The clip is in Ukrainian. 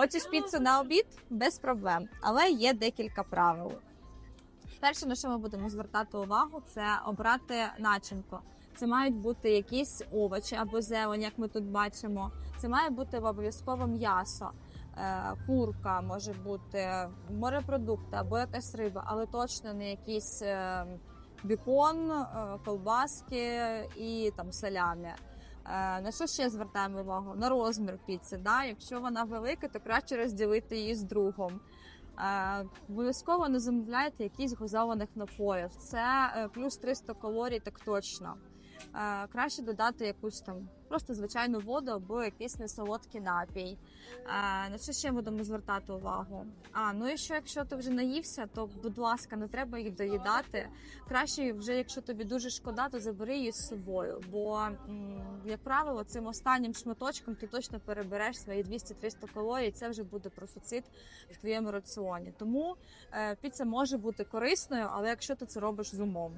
Хочеш піцу на обід? Без проблем. Але є декілька правил. Перше, на що ми будемо звертати увагу, це обрати начинку. Це мають бути якісь овочі або зелень, як ми тут бачимо. Це має бути обов'язково м'ясо. Е, Курка може бути морепродукти або якась риба, але точно не якийсь е, бікон, е, колбаски і там салямі. Е, На що ще звертаємо увагу? На розмір піци. Да? Якщо вона велика, то краще розділити її з другом. Е, Обов'язково не замовляйте якісь газованих напоїв. Це е, плюс 300 калорій, так точно. Краще додати якусь там просто звичайну воду або якийсь несолодкий напій. На що ще будемо звертати увагу? А ну і що, якщо ти вже наївся, то будь ласка, не треба їх доїдати. Краще, вже якщо тобі дуже шкода, то забери її з собою. Бо, як правило, цим останнім шматочком ти точно перебереш свої 200-300 калорій, і це вже буде профіцит в твоєму раціоні. Тому е, піца може бути корисною, але якщо ти це робиш з умом.